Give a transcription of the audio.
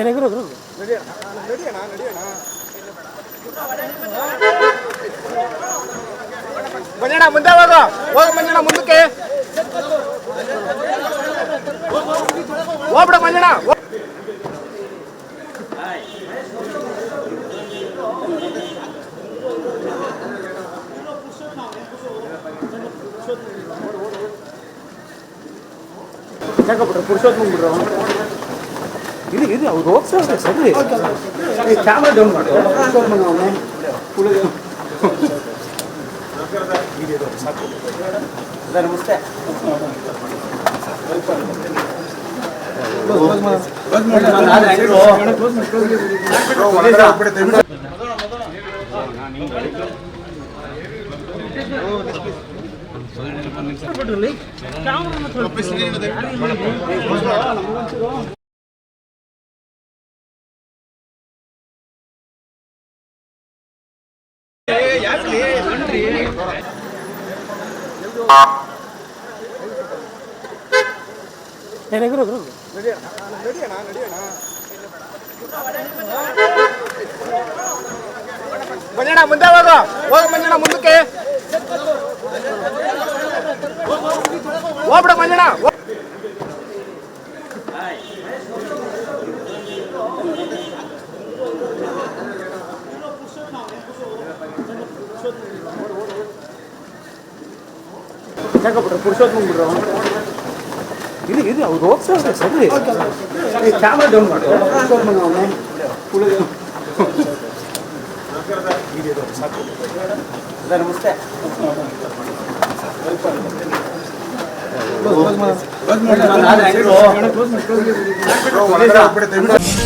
எனக்கு ரெடியா ரெடியா ரெடியா கொஞ்ச ಮುಂದೆ ಹೋಗು ಹೋಗ ಮಂಜಣ್ಣ ಮುಂದಕ್ಕೆ ಹೋಗ್ಬಿಡ ಮಂಜಣ್ಣ கேட்கப்படுற புருஷோத்தமும் விடுறோம் இது இது அவர் ரோக் சார் சொல்லு கேமரா டவுன் பண்ணுறோம் ಹಿಡಿಯೋದು ಸಾಕು ನಮಸ್ತೆ எனக்கு ಮಂಜಣ್ಣ ಮುಂದೆ ಹೋಗ ಹೋಗ ಮಂಜಣ್ಣ ಮುಂದಕ್ಕೆ ಹೋಗ್ಬಿಡ ಮಂಜಣ್ಣ விசாகப்பட்டினம் புருஷோத்தமம் பண்ணுறோம் இது இது அவர் ரோட் சார் சொல்லு கேமரா டவுன் பண்ணுவாங்க நமஸ்தே ಕ್ಲೋಸ್ ಮಾಡಿ ಕ್ಲೋಸ್ ಮಾಡಿ